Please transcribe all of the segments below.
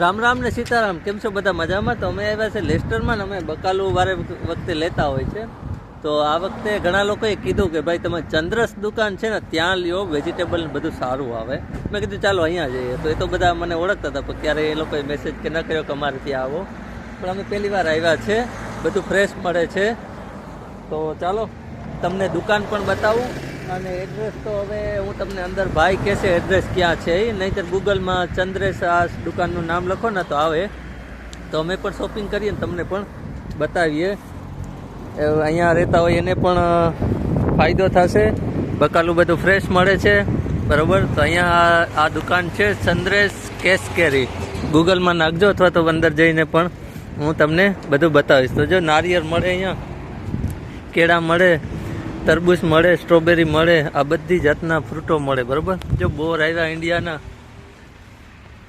રામ રામ ને સીતારામ, કેમ છો બધા મજામાં? તો અમે આવ્યા છે લેસ્ટરમાં ને અમે બકાલું વારે વખતે લેતા હોય છે. તો આ વખતે ઘણા લોકોએ કીધું કે ભાઈ તમે ચંદ્રસ દુકાન છે ને, ત્યાં લ્યો વેજીટેબલ બધું સારું આવે. મેં કીધું, ચાલો અહીંયા જઈએ. તો એ તો બધા મને ઓળખતા હતા, પણ ક્યારે એ લોકોએ મેસેજ કે ન કર્યો કે અમારે ત્યાં આવો. પણ અમે પહેલી વાર આવ્યા છે. બધું ફ્રેશ મળે છે. તો ચાલો, તમને દુકાન પણ બતાવું. અને એડ્રેસ તો હવે હું તમને અંદર ભાઈ કહેશે એડ્રેસ ક્યાં છે એ નહીંતર ગૂગલમાં ચંદ્રેશ આ દુકાનનું નામ લખો ને તો આવે. તો અમે પણ શોપિંગ કરીએ ને તમને પણ બતાવીએ. અહીંયા રહેતા હોય એને પણ ફાયદો થશે. બકાલું બધું ફ્રેશ મળે છે. બરાબર? તો અહીંયા આ દુકાન છે ચંદ્રેશ કેશ કેરી ગૂગલમાં નાખજો અથવા તો અંદર જઈને પણ હું તમને બધું બતાવીશ. તો જો નારિયેળ મળે અહીંયા, કેળા મળે તરબૂચ મળે, સ્ટ્રોબેરી મળે, આ બધી જાતના ફ્રૂટો મળે, બરોબર? જો બોર આવ્યા ઇન્ડિયાના,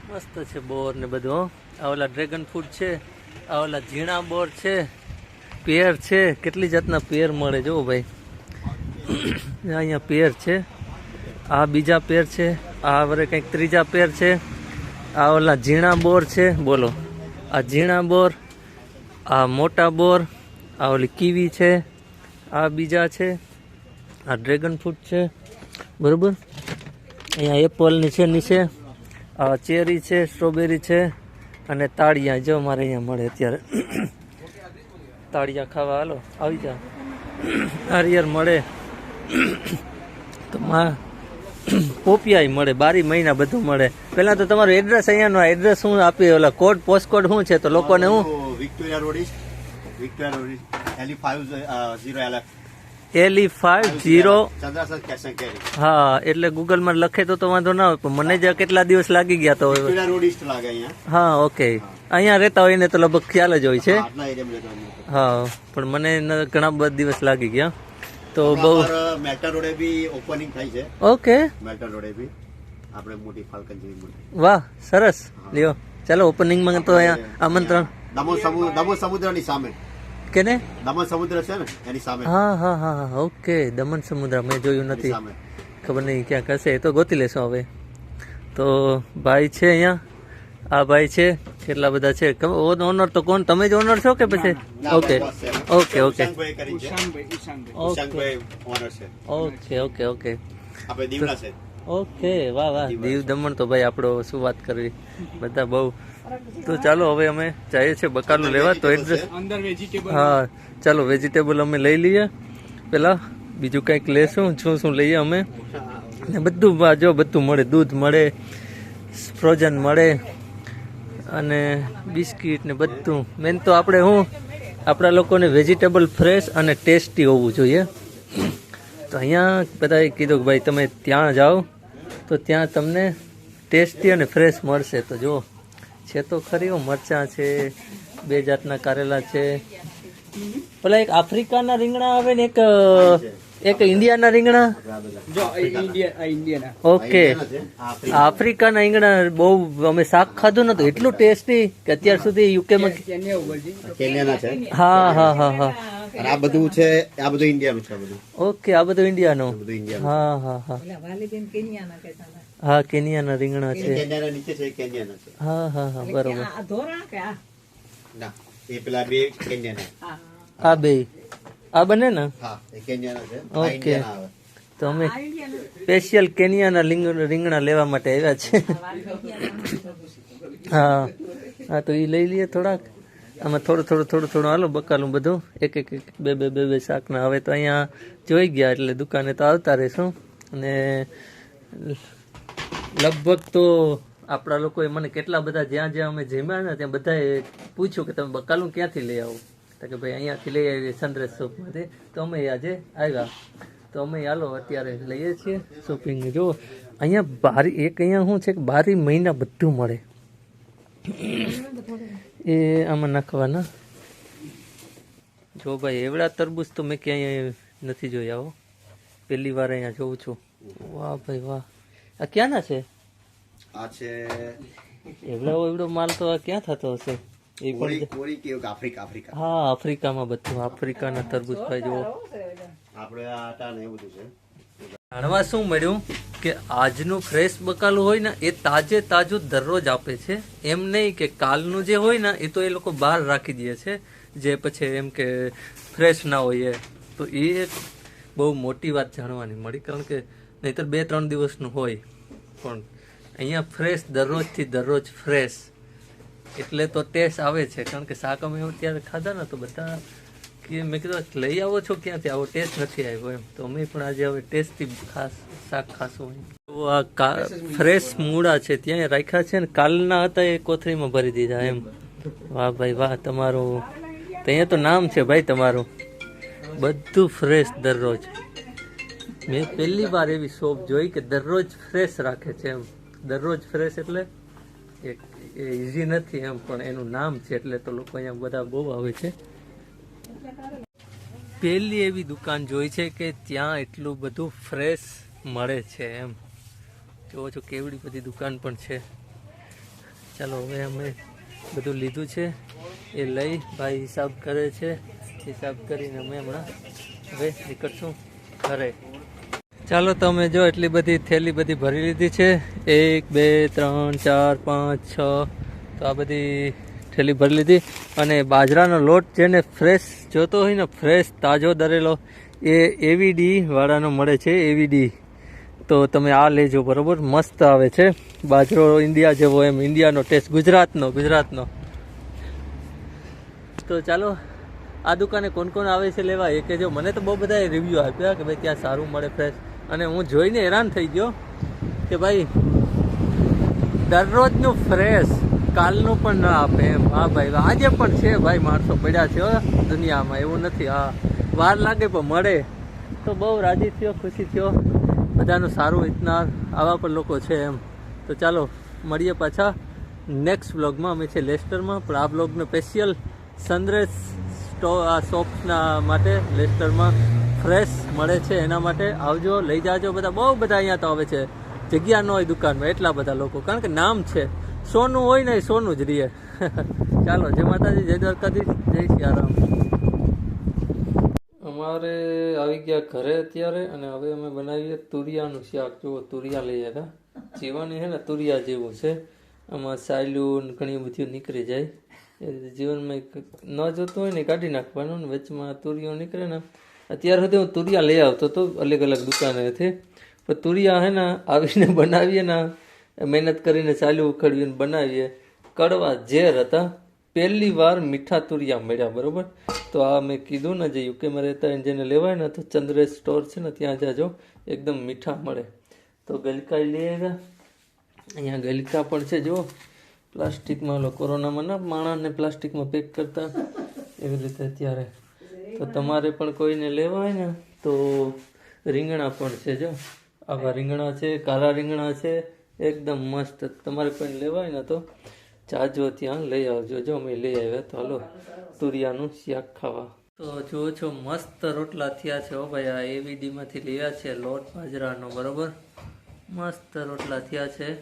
મસ્ત છે બોર ને બધું. આ ઓલા ડ્રેગન ફ્રૂટ છે, આ ઓલા ઝીણા બોર છે, પેર છે, કેટલી જાતના પેર મળે જો ભાઈ. અહીંયા પેર છે, આ બીજા પેર છે, આ વરે કંઈક ત્રીજા પેર છે, આ ઓલા ઝીણા બોર છે, બોલો. આ ઝીણા બોર, આ મોટા બોર, આ ઓલી કીવી છે આ બીજા છે. આ ડ્રેગન ફ્રૂટ છે. બરાબર? અહીંયા એપલની છે, નીચે. આ ચેરી છે સ્ટ્રોબેરી છે. અને તાળિયા જો મારે અહીંયા મળે અત્યારે. તાળિયા ખાવા, હાલો, આવી જા. નારિયેળ મળે. તો માં, પોપિયાય મળે, બારી મહિના બધું મળે. પહેલાં તો તમારું એડ્રેસ અહીંયાનો એડ્રેસ હું આપી, ઓલા કોડ પોસ્ટ કોડ શું છે તો લોકોને હું Victoria road Victoria road LE five zero LF LE five zero હા એટલે ગૂગલમાં લખે તો તો વાંધો ના હોય પણ મને જ કેટલા દિવસ લાગી ગયા તો હા ઓકે. અહીંયા રહેતા હોય ને તો લગભગ ખ્યાલ જ હોય છે. હા, પણ મને ઘણા બધા દિવસ લાગી ગયા. તો બહુ મેટર રોડે બી ઓપનિંગ થાય છે. ઓકે. મેટર રોડે બી. આપણે મોટી ફાલ્કન જેવી વાહ સરસ. લ્યો ચાલો ઓપનિંગમાં તો અહીંયા આમંત્રણ. દમો સમુદ્રની સામે. કેને? દમણ સમુદ્ર છે ને એની સામે. હા હા હા હા ઓકે દમણ સમુદ્ર મેં જોયું નથી. ખબર નહીં ક્યાં કરશે એ તો ગોતી લેશો હવે. તો ભાઈ છે અહીંયા? આ ભાઈ છે? કેટલા બધા છે? ઓનર તો કોણ? તમે જ ઓનર છો કે પછી? ઓકે. Okay okay. ઓકે. ઉષાંગભાઈ ઓનર છે. Okay okay okay. આપણે દીવડા છે. ઓકે વાહ વાહ. દીવ દમણ તો ભાઈ આપણો શું વાત કરવી. બધા બહુ તો ચાલો હવે અમે જઈએ છીએ બકાલું લેવા તો હા ચાલો વેજીટેબલ અમે લઈ લઈએ. પેલા બીજું કંઈક લેશું શું શું લઈએ અમે? ને બધું જો બધું મળે દૂધ મળે ફ્રોઝન મળે અને બિસ્કિટ ને બધું. મેન તો આપણે શું આપણા લોકોને વેજીટેબલ ફ્રેશ અને ટેસ્ટી હોવું જોઈએ. તો અહીંયા બધાએ કીધું કે ભાઈ તમે ત્યાં જાઓ તો ત્યાં તમને ટેસ્ટી અને ફ્રેશ મળશે. તો જુઓ. છે તો ખરી મરચાં છે બે જાતના કારેલા છે. પેલા એક આફ્રિકાના રીંગણા આવે ને એક એક ઇન્ડિયાના રીંગણા? જો ઇન્ડિયન. ઓકે. આફ્રિકાના રીંગણા બહુ અમે શાક ખાધું નતું એટલું ટેસ્ટી કે અત્યાર સુધી યુકેમાં હા હા હા હા. અને આ બધું છે આ બધું ઇન્ડિયાનું છે બધું? ઓકે આ બધું ઇન્ડિયાનું? બધું ઇન્ડિયાનું. હા હા હા. હા કેન્યાના રીંગણા છે. કેન્યાના નીચે છે કેન્યાના છે. હા હા હા બરોબર. ના એ પેલા બે કેન્યાના. આ બે. આ બને ને? હા એ કેન્યાના છે. ઓકે. તો અમે સ્પેશિયલ કેનિયાના રીંગણા લેવા માટે આવ્યા છે. હા. હા તો એ લઈ લઈએ થોડાક. આમાં થોડું થોડું થોડું થોડું હાલો બકાલું બધું. એક એક એક, બે બે બે બે શાકના. હવે તો અહીંયા જોઈ ગયા એટલે દુકાને તો આવતા રહેશું. અને લગભગ તો આપણા લોકોએ મને કેટલા બધા જ્યાં જ્યાં અમે જમ્યા ને ત્યાં બધાએ પૂછ્યું કે તમે બકાલું ક્યાંથી લઈ આવો? તો કે ભાઈ અહીંયાથી લઈ આવીએ સનરેશ શોપમાંથી. તો અમે આજે આવ્યા. તો અમે હાલો અત્યારે લઈએ છીએ શોપિંગ જો અહીંયા બારી, એક અહીંયા શું છે કે બારી મહિના બધું મળે. એ આમાં નાખવાના. જો ભાઈ એવડા તરબૂચ તો મેં ક્યાંય નથી જોયા હો. પહેલી વાર અહીંયા જોઉં છું. વાહ ભાઈ વાહ. આ ક્યાંના છે? આ છે એવડો એવડો માલ તો આ ક્યાં થતો હશે? એ પણ આફ્રિકા આફ્રિકા. હા આફ્રિકામાં બધું આફ્રિકાના તરબૂચ ભાઈ જુઓ. આપણે આ આટા ને એ બધું છે. જાણવા શું મળ્યું? કે આજનું ફ્રેશ બકાલું હોય ને, એ તાજે તાજું દરરોજ આપે છે. એમ નહીં કે કાલનું જે હોય ને, એ તો એ લોકો બહાર રાખી દે છે. જે પછી એમ કે ફ્રેશ ના હોય તો એ એક બહુ મોટી વાત જાણવાની મળી. કારણ કે નહીતર બે ત્રણ દિવસનું હોય, પણ અહીંયા ફ્રેશ દરરોજથી દરરોજ ફ્રેશ. એટલે તો ટેસ્ટ આવે છે. કારણ કે શાક અમે ત્યારે ખાધા ને, તો બધા કે મેં કીધું લઈ આવો છો ક્યાંથી? આવો ટેસ્ટ નથી આવ્યો એમ. તો અમે પણ આજે હવે ટેસ્ટથી ખાસ શાક ખાશું. તો આ ફ્રેશ મૂળા છે ત્યાં રાખ્યા છે ને કાલના હતા એ કોથળીમાં ભરી દીધા એમ. વાહ ભાઈ વાહ તમારું અહીંયા તો નામ છે ભાઈ તમારું. બધું ફ્રેશ દરરોજ. મેં પહેલી વાર એવી શોપ જોઈ કે દરરોજ ફ્રેશ રાખે છે એમ. દરરોજ ફ્રેશ એટલે એક ઇઝી નથી એમ પણ એનું નામ છે એટલે તો લોકો અહીંયા બધા બહુ આવે છે. પહેલી એવી દુકાન જોઈ છે કે ત્યાં એટલું બધું ફ્રેશ મળે છે એમ. જોવો છો કેવડી બધી દુકાન પણ છે. ચાલો હવે અમે બધું લીધું છે. એ લઈ ભાઈ હિસાબ કરે છે. હિસાબ કરીને અમે હમણાં હવે નીકળશું ઘરે. ચાલો તમે જો એટલી બધી થેલી બધી ભરી લીધી છે. એક, બે, ત્રણ, ચાર, પાંચ, છ. તો આ બધી થેલી ભરી લીધી અને બાજરાનો લોટ જેને ફ્રેશ જોતો હોય ને ફ્રેશ તાજો દરેલો, એ એવીડી વાળાનો મળે છે એવીડી તો તમે આ લેજો, બરાબર? મસ્ત આવે છે. બાજરો ઇન્ડિયા જેવો એમ, ઇન્ડિયાનો ટેસ્ટ ગુજરાતનો ગુજરાતનો. તો ચાલો, આ દુકાને કોણ કોણ આવે છે લેવા, એ કે જો મને તો બહુ બધા રિવ્યૂ આપ્યા કે ભાઈ ત્યાં સારું મળે ફ્રેશ અને હું જોઈને હેરાન થઈ ગયો કે ભાઈ, દરરોજનું ફ્રેશ કાલનું પણ ના આપે એમ. હા ભાઈ આજે પણ છે ભાઈ, માણસો પડ્યા છે દુનિયામાં. એવું નથી, હા. વાર લાગે પણ મળે. તો બહુ રાજી થયો, ખુશી થયો. બધાનું સારું ઇતનાર આવા પણ લોકો છે એમ. તો ચાલો, મળીએ પાછા નેક્સ્ટ બ્લોગમાં અમે છે લેસ્ટરમાં, પણ આ બ્લોગનો સ્પેશિયલ સનરેઝ સ્ટો આ શોપના માટે લેસ્ટરમાં ફ્રેશ મળે છે એના માટે. આવજો, લઈ જાજો બધા. બહુ બધા અહીંયા તો આવે છે. જગ્યા ન હોય દુકાનમાં, એટલા બધા લોકો. કારણ કે નામ છે. સોનું હોય ને સોનું જ રહીએ ચાલો, જય માતાજી, જય દ્વારકાધીશ, જય સિયારામ અમારે આવી ગયા ઘરે અત્યારે અને હવે અમે બનાવીએ તુરિયાનું શાક. જુઓ, તુરિયા લઈ હતા જીવન છે ને, તુરિયા જેવું છે. આમાં સાયલું ઘણી બધી નીકળી જાય. જીવનમાં ન જોતું હોય ને કાઢી નાખવાનું ને વચમાં તુરિયો નીકળે ને. અત્યાર સુધી હું તુરિયા લઈ આવતો હતો અલગ અલગ દુકાનેથી. પણ તુરિયા હે ને, આવીને બનાવીએ ને મહેનત કરીને ચાલ્યું ઉખડવીને બનાવીએ. કડવા ઝેર હતા. પહેલી વાર મીઠા તુરિયા મળ્યા, બરાબર? તો આ મેં કીધું ને, જે યુકેમાં રહેતા હોય જેને લેવાય ને, તો ચંદ્રેશ સ્ટોર છે ને, ત્યાં જાજો. એકદમ મીઠા મળે. તો ગલકા લઈ આવ્યા. અહીંયા ગલકા પણ છે જો પ્લાસ્ટિકમાં લો કોરોનામાં ના માણસને પ્લાસ્ટિકમાં પેક કરતા. એવી રીતે અત્યારે. તો તમારે પણ કોઈને લેવા હોય ને, તો રીંગણા પણ છે, જો. આવા રીંગણા છે, કાળા રીંગણા છે એકદમ મસ્ત. તમારે કોઈ લેવાય ને તો જાજો ત્યાં લઈ આવજો. જો અમે લઈ આવ્યા, તો હાલો, તુરિયાનું શાક ખાવા. તો જુઓ છો, મસ્ત રોટલા થયા છે હો ભાઈ. આ એવીડીમાંથી માંથી લેવા છે, લોટ બાજરાનો, બરોબર? મસ્ત રોટલા થયા છે.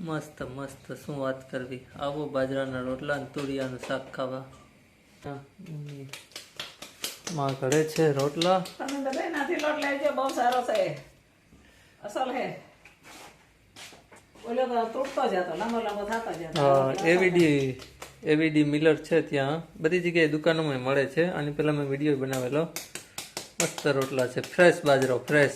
મસ્ત મસ્ત. શું વાત કરવી? આવો બાજરાના રોટલા અને તુરિયાનું શાક ખાવા. માં ઘરે છે રોટલા? તમે બધા નાથી લોટ લેજો, બહુ સારો છે. અસલ હે ઓલો એવીડી એવીડી મિલર છે ત્યાં. બધી જગ્યાએ દુકાનોમાં મળે છે. અને પહેલાં મેં વીડિયો બનાવેલો. મસ્ત રોટલા છે. ફ્રેશ બાજરો ફ્રેશ